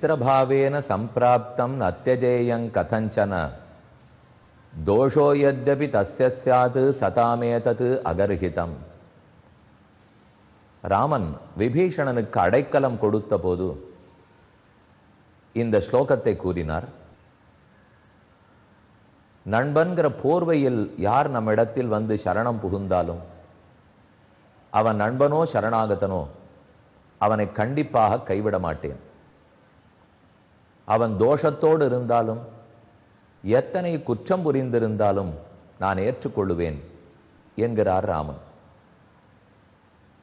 மித்திரபாவேன சம்பிராப்தம் நத்தியஜேயங் கதஞ்சன. தோஷோ யத்யபி தஸ்ய ஸ்யாது சதாமேதது அகர்ஹிதம். ராமன் விபீஷணனுக்கு அடைக்கலம் கொடுத்த போது இந்த ஸ்லோகத்தை கூறினார். நண்பன்கிற போர்வையில் யார் நம்மிடத்தில் வந்து சரணம் புகுந்தாலும் அவன் நண்பனோ சரணாகதனோ அவனை கண்டிப்பாக கைவிட மாட்டேன். அவன் தோஷத்தோடு இருந்தாலும் எத்தனை குற்றம் புரிந்திருந்தாலும் நான் ஏற்றுக்கொள்ளுவேன் என்கிறார் ராமன்.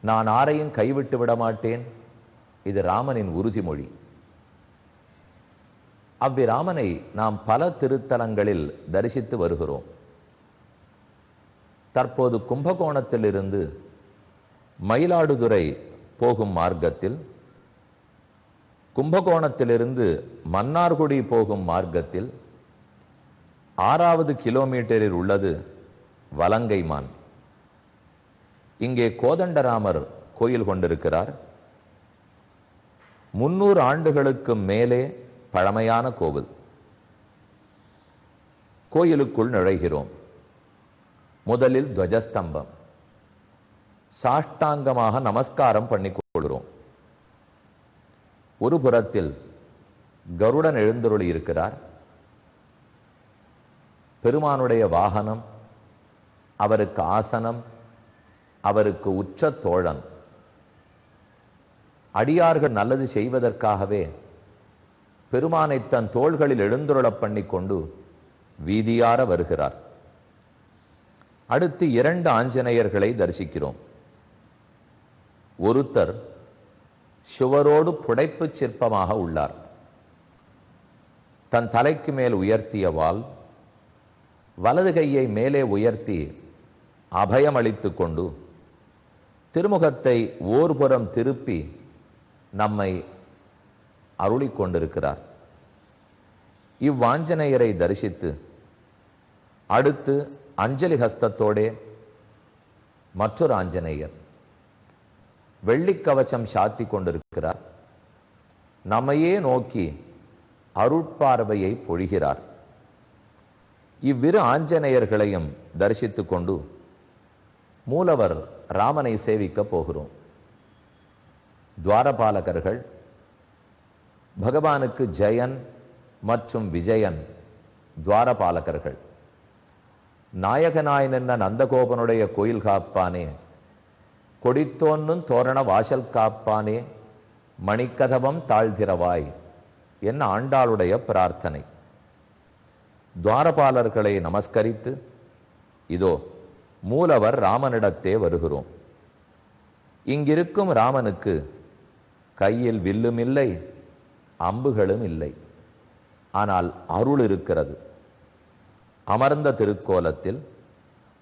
நான் ஆரையும் கைவிட்டு விட மாட்டேன் இது ராமனின் உறுதிமொழி. அவ்விராமனை நாம் பல திருத்தலங்களில் தரிசித்து வருகிறோம். தற்போது கும்பகோணத்திலிருந்து மயிலாடுதுறை போகும் மார்க்கத்தில் கும்பகோணத்திலிருந்து மன்னார்குடி போகும் மார்க்கத்தில் ஆறாவது கிலோமீட்டரில் உள்ளது வலங்கைமான். இங்கே கோதண்டராமர் கோயில் கொண்டிருக்கிறார். முன்னூறு ஆண்டுகளுக்கு மேலே பழமையான கோவில். கோயிலுக்குள் நுழைகிறோம். முதலில் துவஜஸ்தம்பம். சாஷ்டாங்கமாக நமஸ்காரம் பண்ணி ஒரு புறத்தில் கருடன் எழுந்தருளி இருக்கிறார். பெருமானுடைய வாகனம் அவருக்கு ஆசனம் அவருக்கு உச்ச தோழன். அடியார்கள் நல்லது செய்வதற்காகவே பெருமானை தன் தோள்களில் எழுந்துருளப் பண்ணி கொண்டு வீதியார வருகிறார். அடுத்து இரண்டு ஆஞ்சநேயர்களை தரிசிக்கிறோம். ஒருத்தர் சுவரோடு புடைப்புச் சிற்பமாக உள்ளார். தன் தலைக்கு மேல் உயர்த்திய வாள் வலது கையை மேலே உயர்த்தி அபயமளித்துக் கொண்டு திருமுகத்தை ஓர்புறம் திருப்பி நம்மை அருளிக் கொண்டிருக்கிறார். இவ்வாஞ்சநேயரை தரிசித்து அடுத்து அஞ்சலி ஹஸ்தத்தோடே மற்றொரு ஆஞ்சநேயர். வெள்ளிக் கவச்சம் சாத்தி கொண்டிருக்கிறார். நம்மையே நோக்கி அருட்பார்வையை பொழிகிறார். இவ்விரு ஆஞ்சநேயர்களையும் தரிசித்துக் கொண்டு மூலவர் ராமனை சேவிக்க போகிறோம். துவாரபாலகர்கள் பகவானுக்கு ஜெயன் மற்றும் விஜயன் துவாரபாலகர்கள். நாயகனாய் நின்ன நந்தகோபனுடைய கோயில் காப்பானே கொடித்தோன்னும் தோரண வாசல் காப்பானே மணிக்கதவம் தாழ்திரவாய் என்ன ஆண்டாளுடைய பிரார்த்தனை. துவாரபாலர்களை நமஸ்கரித்து இதோ மூலவர் ராமனிடத்தே வருகிறோம். இங்கிருக்கும் ராமனுக்கு கையில் வில்லும் இல்லை அம்புகளும் இல்லை. ஆனால் அருள் இருக்கிறது. அமர்ந்த திருக்கோலத்தில்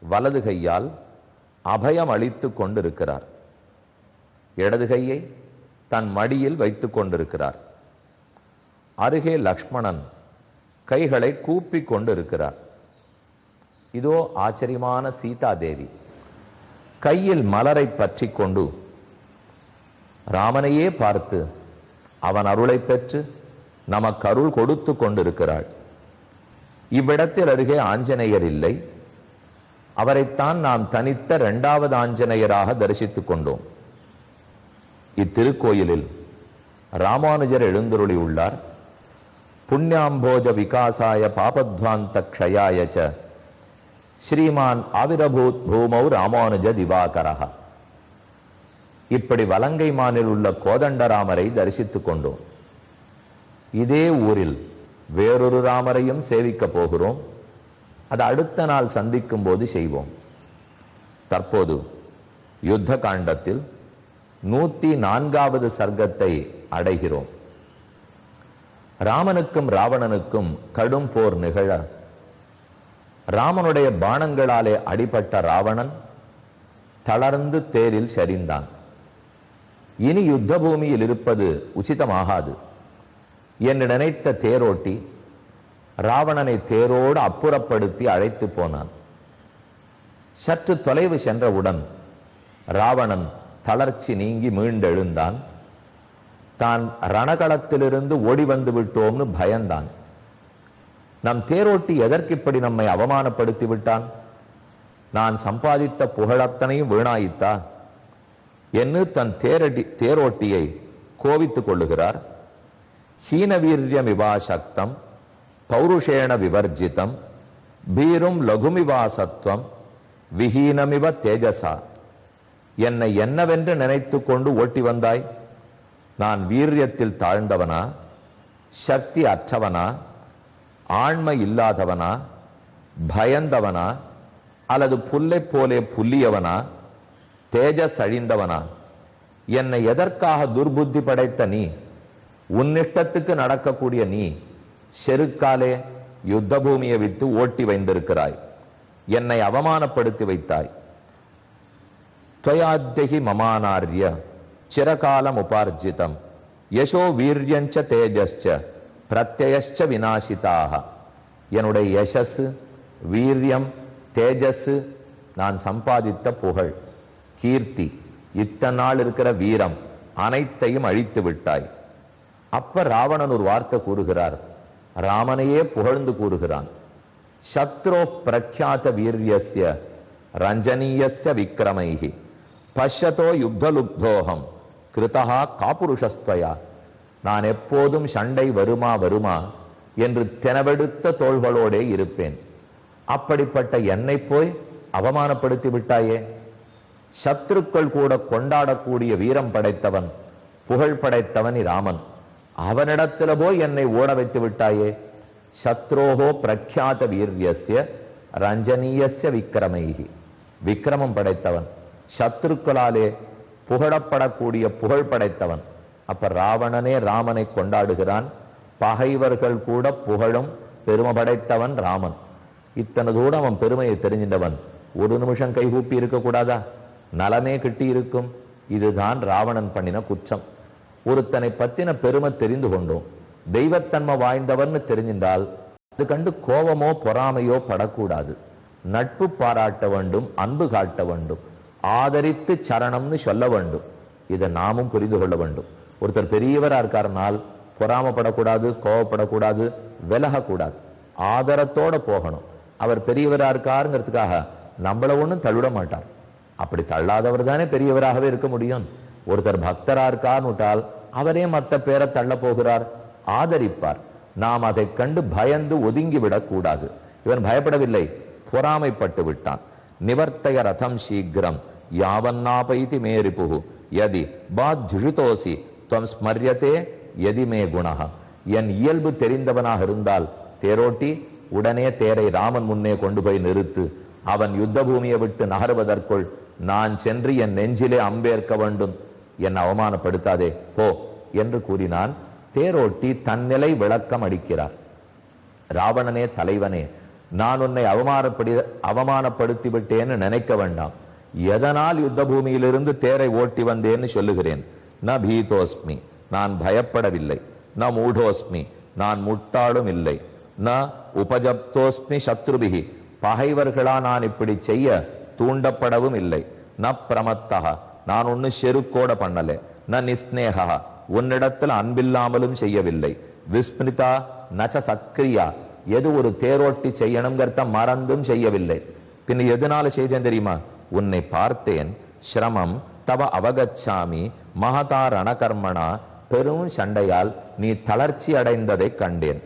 வலது கையால் அபயம் அளித்து கொண்டிருக்கிறார். இடது கையை தன் மடியில் வைத்துக் கொண்டிருக்கிறார். அருகே லக்ஷ்மணன் கைகளை கூப்பிக் கொண்டிருக்கிறார். இதோ ஆச்சரியமான சீதா தேவி. கையில் மலரை பற்றி கொண்டு ராமனையே பார்த்து அவன் அருளை பெற்று நமக்கு அருள் கொடுத்து கொண்டிருக்கிறாள். இவ்விடத்தில் அருகே ஆஞ்சநேயர் இல்லை. அவரைத்தான் நாம் தனித்த இரண்டாவது ஆஞ்சநேயராக தரிசித்துக் கொண்டோம். இத்திருக்கோயிலில் ராமானுஜர் எழுந்தருளி உள்ளார். புண்ணியாம்போஜ விகாசாய பாபத்வாந்த க்ஷயாய ச ஸ்ரீமான் ஆவிரபூத் பூமௌ ராமானுஜ திவாகரஹ. இப்படி வலங்கை மானில் உள்ள கோதண்டராமரை தரிசித்துக் கொண்டோம். இதே ஊரில் வேறொரு ராமரையும் சேவிக்க போகிறோம். அது அடுத்த நாள் சந்திக்கும் போது செய்வோம். தற்போது யுத்த காண்டத்தில் நூத்தி நான்காவது சர்க்கத்தை அடைகிறோம். ராமனுக்கும் ராவணனுக்கும் கடும் போர் நிகழ ராமனுடைய பானங்களாலே அடிபட்ட ராவணன் தளர்ந்து தேரில் சரிந்தான். இனி யுத்த பூமியில் இருப்பது உச்சிதமாகாது. என்று நினைத்த தேரோட்டி ராவணனை தேரோடு அப்புறப்படுத்தி அழைத்து போனான். சற்று தொலைவு சென்றவுடன் ராவணன் தளர்ச்சி நீங்கி மீண்டெழுந்தான். தான் ரணகளத்திலிருந்து ஓடி வந்து விட்டோம்னு பயந்தான். நம் தேரோட்டி எதற்கு இப்படி நம்மை அவமானப்படுத்தி விட்டான்? நான் சம்பாதித்த புகழத்தனையும் வீணாயித்தா? என்று தன் தேரடி தேரோட்டியை கோவித்துக் கொள்ளுகிறார். ஹீனவீரியம் சக்தம். பௌருஷேண விவர்ஜிதம் பீரும் லகுமிவாசத்துவம் விஹீனமிவ தேஜசா என்னை என்னவென்று நினைத்து கொண்டு ஓட்டி வந்தாய்? நான் வீரியத்தில் தாழ்ந்தவனா? சக்தி அற்றவனா? ஆண்மை இல்லாதவனா? பயந்தவனா? அல்லது புல்லை போலே புல்லியவனா? தேஜஸ் அழிந்தவனா? என்னை எதற்காக துர்புத்தி படைத்த நீ? உன்னிஷ்டத்துக்கு நடக்கக்கூடிய நீ? செருக்காலே யுத்த பூமியை விட்டு ஓட்டி வைந்திருக்கிறாய் என்னை அவமானப்படுத்தி வைத்தாய். துவயாத்தியகி மமானார்ய சிரகாலம் உபார்ஜிதம். யசோ வீரியஞ்ச தேஜஸ்ச பிரத்யயச்ச விநாசிதாக. என்னுடைய யசஸ் வீரியம் தேஜஸ் நான் சம்பாதித்த புகழ். கீர்த்தி இத்தனை நாள் இருக்கிற வீரம் அனைத்தையும் அழித்து விட்டாய். அப்ப ராவணன் ஒரு வார்த்தை கூறுகிறார். ராமனையே புகழ்ந்து கூறுகிறான். சத்ரோ பிரக்யாத வீரியஸ்ய ரஞ்சனீயஸ்ய விக்ரமைகி பஷதோ யுத்தலுப்தோகம் கிருதா காபுருஷஸ்துவயா. நான் எப்போதும் சண்டை வருமா வருமா என்று தெனவெடுத்த தோள்களோடே இருப்பேன். அப்படிப்பட்ட என்னை போய் அவமானப்படுத்தி விட்டாயே? சத்துருக்கள் கூட கொண்டாடக்கூடிய வீரம் படைத்தவன் புகழ் படைத்தவன் ராமன். அவனிடத்துல போய் என்னை ஓட வைத்து விட்டாயே? சத்ரோகோ பிரக்யாத வீரியஸ்ய ரஞ்சனீயஸ்ய விக்ரமைகி விக்ரமம் படைத்தவன். சத்ருக்களாலே புகழப்படக்கூடிய புகழ் படைத்தவன். அப்ப ராவணனே ராமனை கொண்டாடுகிறான். பகைவர்கள் கூட புகழும் பெருமை படைத்தவன் ராமன். இத்தனை தூரம் அவன் பெருமையை தெரிஞ்சின்றவன். ஒரு நிமிஷம் கைகூப்பி இருக்கக்கூடாதா? நலமே கிட்டி இருக்கும் இதுதான் ராவணன் பண்ணின குற்றம். ஒருத்தனை பத்தின பெருமை தெரிந்து கொண்டோம். தெய்வத்தன்மை வாய்ந்தவர்னு தெரிஞ்சின்றால் அது கண்டு கோபமோ பொறாமையோ படக்கூடாது. நட்பு பாராட்ட வேண்டும் அன்பு காட்ட வேண்டும். ஆதரித்து சரணம்னு சொல்ல வேண்டும். இதை நாமும் புரிந்து கொள்ள வேண்டும். ஒருத்தர் பெரியவராக இருக்காருனால் பொறாமப்படக்கூடாது கோவப்படக்கூடாது விலகக்கூடாது. ஆதரத்தோட போகணும். அவர் பெரியவராக இருக்காருங்கிறதுக்காக நம்மள ஒன்றும் தள்ளிட மாட்டார். அப்படி தள்ளாதவர் தானே பெரியவராகவே இருக்க முடியும். ஒருத்தர் பக்தராக இருக்காருன்னு விட்டால் அவரே மத்த பேரை தள்ள போகிறார் ஆதரிப்பார். நாம் அதை கண்டு பயந்து ஒதுங்கி விடக்கூடாது இவன் பயப்படவில்லை. பொறாமைப்பட்டு விட்டான். நிவர்த்தய ரதம் சீக்கிரம். யாவன்னாபைதி மேரிபுகு. யதி பாத்யுஷிதோசி துவம் ஸ்மரியத்தே எதி மே குணக என் இயல்பு தெரிந்தவனாக இருந்தால் தேரோட்டி உடனே தேரை ராமன் முன்னே கொண்டு போய் நிறுத்து. அவன் யுத்த பூமியை விட்டு நகருவதற்குள் நான் சென்று என் நெஞ்சிலே அம்பேற்க வேண்டும். என்னை அவமானப்படுத்தாதே போ என்று கூறினான். தேரோட்டி தன்னிலை விளக்கம் அடிக்கிறார். ராவணனே தலைவனே நான் உன்னை அவமானப்படி அவமானப்படுத்தி விட்டேன்னு நினைக்க வேண்டாம். எதனால் யுத்த பூமியிலிருந்து தேரை ஓட்டி வந்தேன்னு சொல்லுகிறேன். ந பீதோஸ்மி நான் பயப்படவில்லை. ந மூடோஸ்மி நான் முட்டாளும் இல்லை. ந உபஜப்தோஸ்மி சத்ருபிகி பகைவர்களா நான் இப்படி செய்ய தூண்டப்படவும் இல்லை. ந பிரமத்தக நான் ஒன்னு செருக்கோட பண்ணல. ந நிஸ்னேகா உன்னிடத்தில் அன்பில்லாமலும் செய்யவில்லை. விஸ்மிருதா நச்ச சக்ரியா. எது ஒரு தேரோட்டி செய்யணுங்கிறத மறந்தும் செய்யவில்லை. பின் எதனால செய்தேன் தெரியுமா? உன்னை பார்த்தேன். சிரமம் தவ அவகச்சாமி மகதா ரணகர்மனா பெரும் சண்டையால் நீ தளர்ச்சி அடைந்ததை கண்டேன்.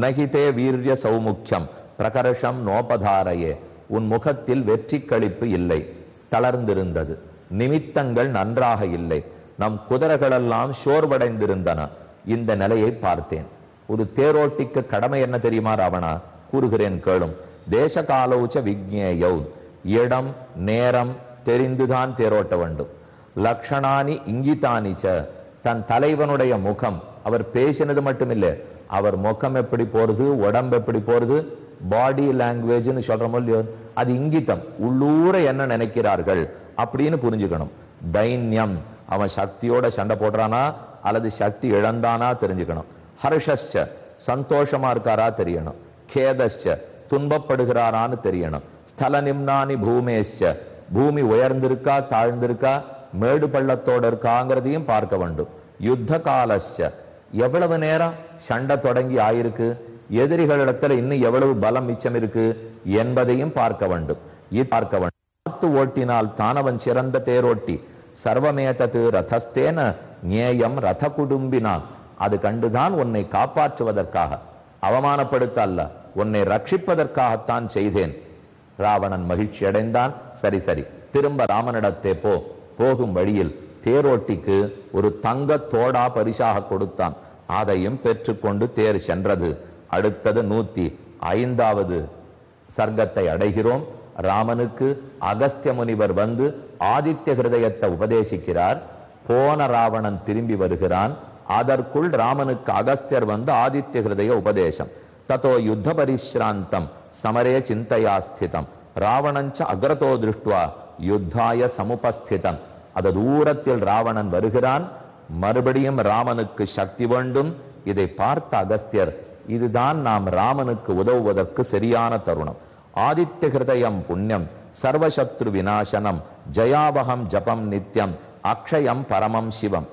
நகிதே வீரிய சௌமுக்கியம் பிரகர்ஷம் நோபதாரையே. உன் முகத்தில் வெற்றி கழிப்பு இல்லை. தளர்ந்திருந்தது. நிமித்தங்கள் நன்றாக இல்லை. நம் குதிரைகளெல்லாம் சோர்வடைந்திருந்தன. இந்த நிலையை பார்த்தேன். ஒரு தேரோட்டிக்கு கடமை என்ன தெரியுமா ராவணா? கூறுகிறேன் கேளும். தேச காலோச்ச விக்னேயௌ இடம் நேரம் தெரிந்துதான் தேரோட்ட வேண்டும். லக்ஷணானி இங்கிதானிச்ச. தன் தலைவனுடைய முகம். அவர் பேசினது மட்டுமில்லை. அவர் முகம் எப்படி போறது உடம்பு எப்படி போறது பாடி லாங்குவேஜ்னு சொல்றோமோ இல்லையோ அது இங்கிதம். உள்ளூர என்ன நினைக்கிறார்கள் அப்படின்னு புரிஞ்சுக்கணும். தைன்யம். அவன் சக்தியோட சண்டை போடுறானா அல்லது சக்தி இழந்தானா தெரிஞ்சுக்கணும். ஹர்ஷஸ்ச. சந்தோஷமா இருக்காரா தெரியணும். கேதஸ்ச. துன்பப்படுகிறாரான்னு தெரியணும். ஸ்தல நிம்னானி பூமேஷ்ச பூமி உயர்ந்திருக்கா தாழ்ந்திருக்கா மேடு பள்ளத்தோட இருக்காங்கிறதையும் பார்க்க வேண்டும். யுத்த காலஸ்ய எவ்வளவு நேரம் சண்டை தொடங்கி ஆயிருக்கு? எதிரிகளிடத்துல இன்னும் எவ்வளவு பலம் மிச்சம் இருக்கு என்பதையும் பார்க்க வேண்டும். இது பார்க்க வேண்டும். பார்த்து ஓட்டினால் தானவன் சிறந்த தேரோட்டி. சர்வமேதது ரதஸ்தேன நேயம் ரத குடும்பினான் அது கண்டுதான் உன்னை காப்பாற்றுவதற்காக. அவமானப்படுத்த அல்ல உன்னை ரட்சிப்பதற்காகத்தான் செய்தேன். ராவணன் மகிழ்ச்சி அடைந்தான். சரி சரி. திரும்ப ராமனிடத்தே போ. போகும் வழியில் தேரோட்டிக்கு ஒரு தங்க தோடா பரிசாக கொடுத்தான். அதையும் பெற்றுக்கொண்டு தேர் சென்றது. அடுத்தது நூத்தி ஐந்தாவது சர்க்கத்தை அடைகிறோம். ராமனுக்கு அகஸ்திய முனிவர் வந்து ஆதித்ய ஹிருதயத்தை உபதேசிக்கிறார். போன ராவணன் திரும்பி வருகிறான். அதற்குள் ராமனுக்கு அகஸ்தியர் வந்து ஆதித்ய ஹிருதய உபதேசம். தத்தோ யுத்த பரிசிராந்தம் சமரே சிந்தையாஸ்திதம் ராவணஞ்ச அக்ரதோ திருஷ்டுவா யுத்தாய சமுபஸ்திதம். அது தூரத்தில் ராவணன் வருகிறான். மறுபடியும் ராமனுக்கு சக்தி வேண்டும். இதை பார்த்த அகஸ்தியர் இதுதான் நாம் ராமனுக்கு உதவுவதற்கு சரியான தருணம். ஆதித்ய ஹிருதயம் புண்ணியம் சர்வசத்ரு விநாசனம் ஜயாபகம் ஜபம் நித்யம் அக்ஷயம் பரமம் சிவம்.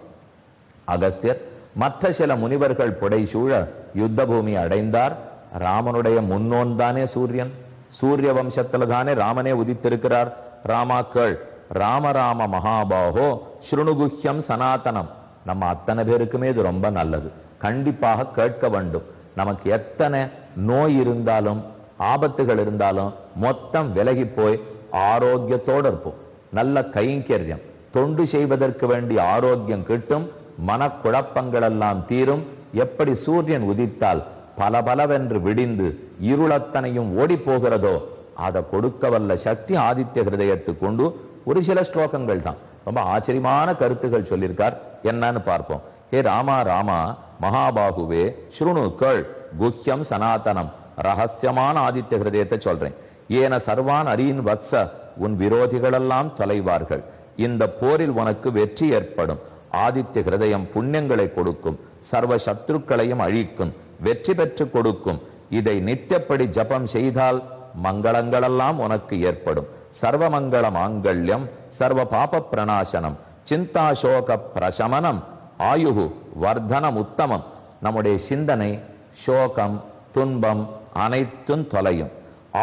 அகஸ்தியர் மற்ற சில முனிவர்கள் புடைசூழ யுத்த பூமி அடைந்தார். ராமனுடைய முன்னோன் தானே சூரியன். சூரிய வம்சத்துல தானே ராமனே உதித்திருக்கிறார். ராமாக்கள் ராமராம மகாபாகோ ஸ்ருணுகுஹ்யம் சனாதனம். நம்ம அத்தனை பேருக்குமே இது ரொம்ப நல்லது. கண்டிப்பாக கேட்க வேண்டும். நமக்கு எத்தனை நோய் இருந்தாலும் ஆபத்துகள் இருந்தாலும் மொத்தம் விலகி போய் ஆரோக்கியத்தோடு இருப்போம். நல்ல கைங்கரியம். தொண்டு செய்வதற்கு வேண்டிய ஆரோக்கியம் கிட்டும் மனக்குழப்பங்கள் எல்லாம் தீரும். எப்படி சூரியன் உதித்தால் பல பலவென்று விடிந்து இருளத்தனையும் ஓடி போகிறதோ அதை கொடுக்க வல்ல சக்தி ஆதித்ய ஹிருதயத்துக்கு கொண்டு ஒரு சில ஸ்லோகங்கள் தான் ரொம்ப ஆச்சரியமான கருத்துகள் சொல்லியிருக்கார். என்னன்னு பார்ப்போம். ஏ ராமா ராமா மகாபாகுவே ஸ்ருணுக்கள் குஹ்யம் சனாதனம் ரகசியமான ஆதித்ய ஹிருதயத்தை சொல்றேன். ஏன சர்வான் அரியின் வத்ச உன் விரோதிகளெல்லாம் தொலைவார்கள். இந்த போரில் உனக்கு வெற்றி ஏற்படும். ஆதித்ய ஹிருதயம் புண்ணியங்களை கொடுக்கும். சர்வ சத்ருக்களையும் அழிக்கும். வெற்றி பெற்று கொடுக்கும். இதை நித்தியப்படி ஜபம் செய்தால் மங்களங்களெல்லாம் உனக்கு ஏற்படும். சர்வமங்கள மாங்கல்யம் சர்வ பாப பிரணாசனம் சிந்தா சோக பிரசமனம் ஆயுகு வர்தனம் உத்தமம் நம்முடைய சிந்தனை சோகம் துன்பம் அனைத்தும் தொலையும்.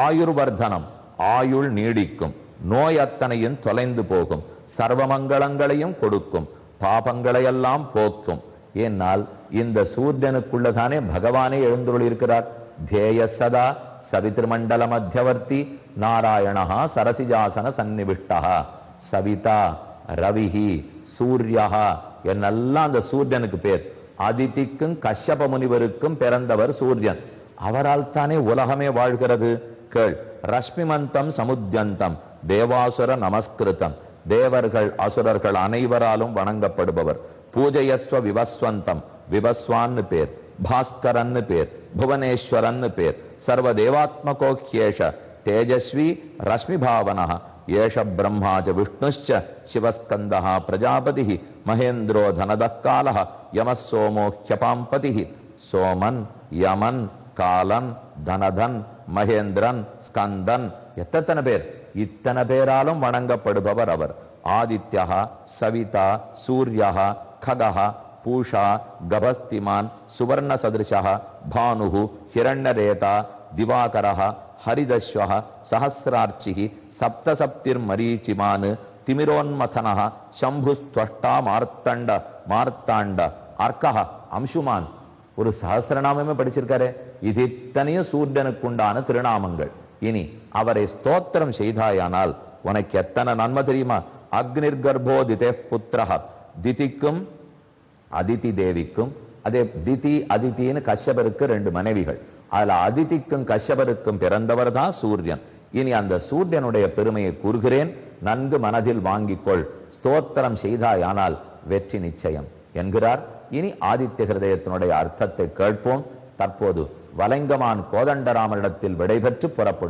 ஆயுர்வர்தனம் ஆயுள் நீடிக்கும். நோய் அத்தனையும் தொலைந்து போகும். சர்வமங்களங்களையும் கொடுக்கும். பாபங்களையெல்லாம் போக்கும். ஏனால் இந்த சூரியனுக்குள்ளதானே பகவானே எழுந்துள்ளிருக்கிறார் தேய சதா சவித்ருமண்டல மத்தியவர்த்தி நாராயணா சரசிஜாசன சந்நிவிஷ்டா சவிதா ரவிஹி சூர்யா என்னெல்லாம் அந்த சூரியனுக்கு பேர். அதிதிக்கும் கஷ்யப முனிவருக்கும் பிறந்தவர் சூரியன் அவரால் தானே உலகமே வாழ்கிறது? கேள். ரஷ்மிமந்தம் சமுத்தியந்தம் தேவாசுர நமஸ்கிருதம். தேவர்கள் அசுரர்கள் அனைவராலும் வணங்கப்படுபவர். பூஜையஸ்வ விவஸ்வந்தம். விவஸ்வான்னு பேர். பாஸ்கரன்னு பேர். புவனேஸ்வரன்னு பேர். சர்வ தேவாத்மகோக்கியேஷ தேஜஸ்வி ரஷ்மி பாவனா ఏష బ్రహ్మాచ విష్ణుశ్చ శివస్కంద ప్రజాపతి మహేంద్రో ధనదకాల యమస్సోమో హ్యపాంపతి సోమన్ యమన్ కాలన్ தனதன் மகேந்திரன் ஸ்கந்தன் எத்தனை பேர் இத்தனை பேராலும் வணங்கப்படுபவர் அவர் ஆதித்யா சவிதா சூரியா ககா பூஷா கபஸ்திமான் சுவர்ண சதிருஷா பானு ஹிரண்யரேதா திவாகரா ஹரிதஸ்வக சஹசிரார்ச்சிகி சப்தசப்திர் மரீச்சிமான் திமிரோன்மதன சம்புஸ்துவஷ்டா மார்த்தண்ட மார்த்தாண்ட அர்க்கஹ அம்சுமான் ஒரு சஹசிரநாமமே படிச்சிருக்காரு இது இத்தனையும் சூரியனுக்குண்டான திருநாமங்கள் இனி அவரை ஸ்தோத்திரம் செய்தாயானால் உனக்கு எத்தனை நன்மை தெரியுமா அக்னிர் கர்ப்போ திதே திதிக்கும் அதிதி தேவிக்கும் அதே திதி அதித்தின்னு கஷ்யபருக்கு ரெண்டு மனைவிகள் அதுல அதிதிக்கும் கஷ்யபருக்கும் பிறந்தவர் தான் சூரியன். இனி அந்த சூரியனுடைய பெருமையை கூறுகிறேன். நன்கு மனதில் வாங்கிக்கொள். ஸ்தோத்திரம் செய்தாயானால் வெற்றி நிச்சயம் என்கிறார். இனி ஆதித்ய ஹிருதயத்தினுடைய அர்த்தத்தை கேட்போம். தற்போது வலைங்கமான் கோதண்டராமனிடத்தில் விடைபெற்று புறப்படும்.